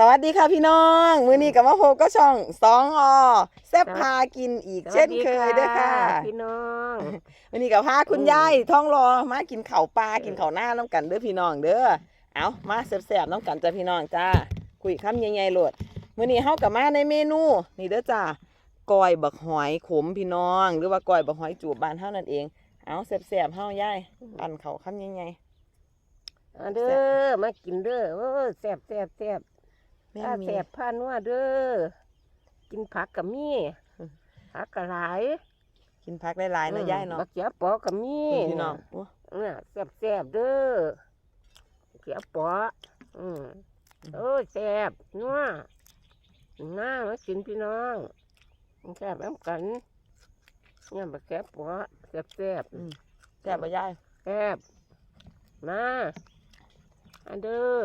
สวัสดีค่ะพี่น้อง มื้อนี้กับมาพบก็ช่องสองอแซ่บพากินอีกเช่นเคยเด้วยค่ะ พี่น้องวันนี้กับพาคุณอืมยายท้องรอมากินข้าวปลากินข้าวหน้าน้ำกันเด้อพี่น้องเด้อเอามาแซ่บๆน้ำกันจ้าพี่น้องจ้าคุยคำใหญ่ๆโลดมื้อนี้เฮากับมาในเมนูนี่เด้อจ้าก้อยบักหอยขมพี่น้อง หรือว่าก้อยบักหอยจูบบ้านเฮานั่นเอง เอาแซ่บๆเฮายายปั่นข้าวคำใหญ่มาเด้อมากินเด้อโอ้แซ่บแซ่บแซ่บๆ แม่ถ้ามีแซ่บพานัวเด้อกินผักกับมีอืมผักกะหลายกินพักได้หลายๆนะยายเนาะบักเขียปอกับมีพี่น้องโอ้เนี่ยแซ่บแซ่บเด้อเขียปออืมโอ้ยแซ่บนัวน่ามากินพี่น้องแซ่บน้ำกันเนี่ยบักเขียปอแซ่บแซ่บอืมแซ่บบ่ยายแซ่บมาอันเด้อ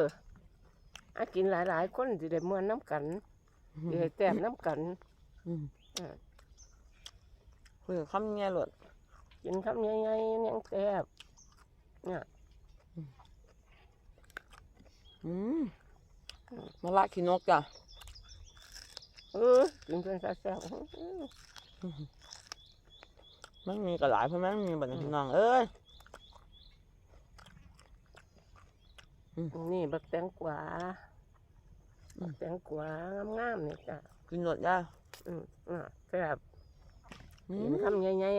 อากินหลายๆคนสิได้มวนน้ำกันสิได้แซ่บน้ำกันอืมอ่าคุยกับคำเงี้ยหลดกินคำใหญ่ๆยังแซ่บเนี่ยอืมมะละขี้นกจ้ะเออกินเป็นแซ่บๆอื้อมันมีกระหลายเพราะมันมีบัดนพี่น้องเอ้ยนี่บักแตงกวาบัก แตงกวางามๆนี่จ้ะกินหลดย่าอืมอะแซ่บอืกิมนคำใหญ่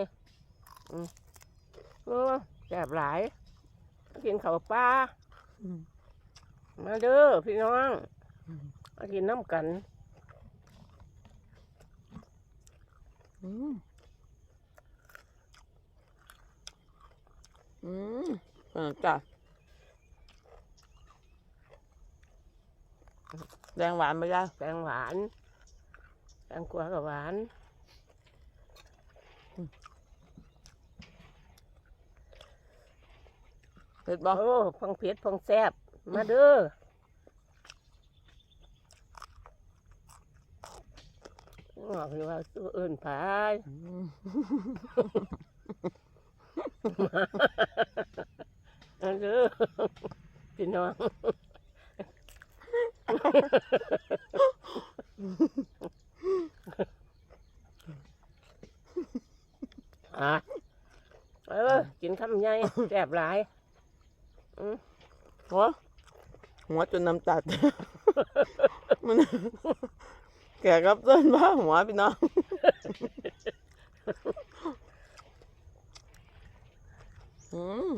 ๆอืมเออแซ่บหลายกินข้าวปลาอืม มาเด้อพี่น้องอืม มากินน้ำกัน อืมอืมเออจ้ะ แดงหวานไปย่าแตงหวานแตงกวากับหวานเผ็ดบ่โอ้พองเผ็ดพองแซ่บมาเด้อออกหรือว่าสู้เอิญผายอืมมาเด้อพี่น้อง อะเออกินคำใหญ่แซ่บหลายหัวหัวจนน้ำตัดมันแกกับเส้นบ้าหัวพี่น้องอืม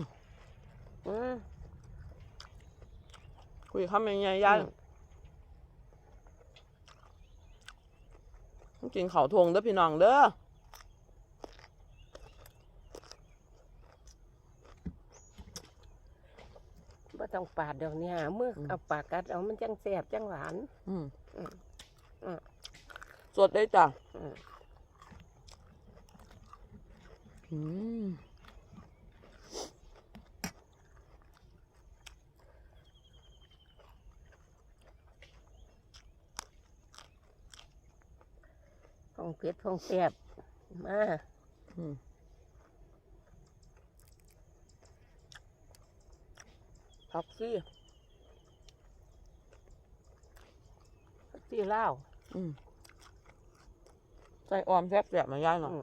อืมคุยคำยังไงยาย อืม กินข้าวทงเด้อพี่น้องเด้อบ่ต้องปาดดอกเนี่ยมืออมเอาปากกัดเอามันจังแซ่บจังหวานอืมอืมอืมสดได้จ้ะอืม อืมพองเผ็ดพองแซ่บมาอืมพักซี่ที่เล่าวอืมใส่ออมแซ่บแซ่บๆมายายหน่อย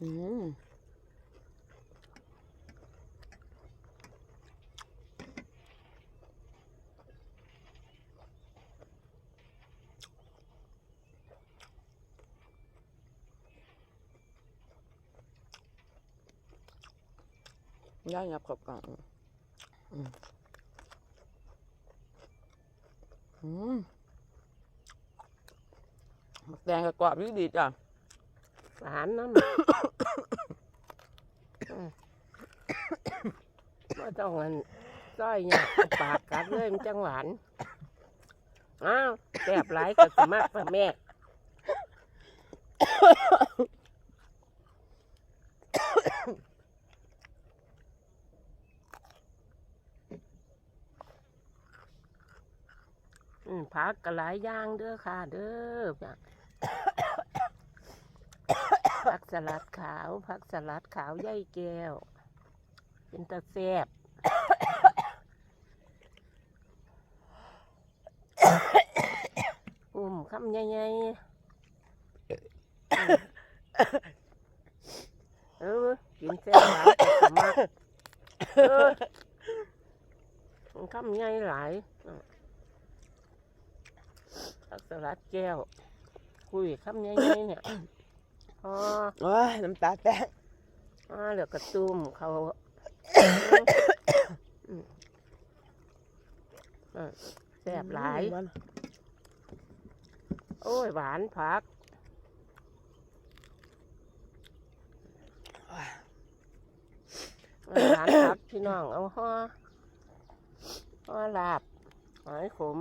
อืม ย่าหยับขอบกลางอืมอืมหมักแดงกับกรอบดีดีจ้ะหวานน้ำอืมบ่ต้องอันซ้อยเนี่ยเอาปากกัดเลยมันจังหวาน อ้าวแซ่บหลายก็สมักพ่แม่ อืมผักก็หลายอย่างเด้อค่ะเด้อผักสลัดขาวผักสลัดขาวใยแก้ว เป็นตะแซ่บอุ้มคำใหญ่ๆเออกินแซ่บหลายแต่ก็มักคำใหญ่หลาย ผักสลัดแก้ว คุยคำใหญ่ๆเนี่ยพอโอ้ยน้ำตาแตกอ่าเหลือกระตุ้มเขาอืมอะแซ่บหลายมันโอ้ย หวานผักหวานผักพี่น้องเอาห่อห่อลาบหอยขม